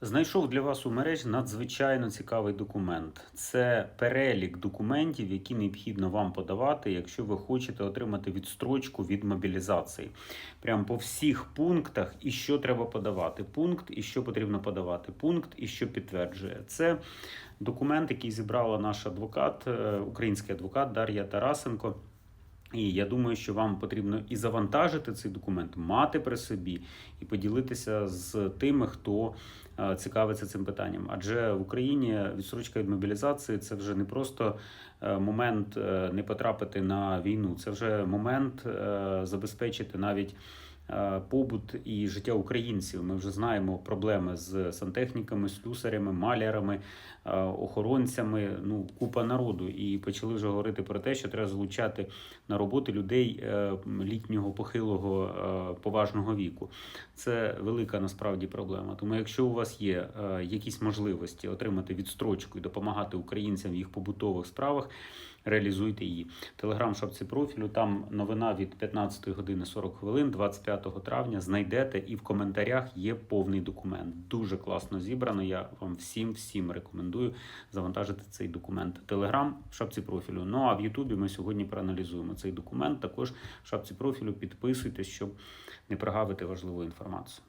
Знайшов для вас у мережі надзвичайно цікавий документ. Це перелік документів, які необхідно вам подавати, якщо ви хочете отримати відстрочку від мобілізації. Прямо по всіх пунктах і що треба подавати. Пункт і що потрібно подавати. Пункт і що підтверджує. Це документ, який зібрала наш адвокат, е, український адвокат Дар'я Тарасенко. І я думаю, що вам потрібно і завантажити цей документ, мати при собі і поділитися з тими, хто е, цікавиться цим питанням. Адже в Україні відсрочка від мобілізації це вже не просто е, момент е, не потрапити на війну, це вже момент забезпечити навіть. Е, Побут і життя українців. Ми вже знаємо проблеми з сантехніками, слюсарями, малярами, е, охоронцями. Ну, купа народу. І почали вже говорити про те, що треба залучати на роботи людей е, літнього похилого поважного віку. Це велика насправді проблема. Тому, якщо у вас є якісь можливості отримати відстрочку і допомагати українцям в їх побутових справах, реалізуйте її. Телеграм шапці профілю. Там новина від 15 години 40 хвилин, 25 травня. Знайдете і в коментарях є повний документ. Дуже класно зібрано. Я вам всім всім рекомендую завантажити цей документ. Телеграм в шапці профілю. Ну а в Ютубі ми сьогодні проаналізуємо цей документ. Також в шапці профілю підписуйтесь, щоб не прогавити важливу інформацію.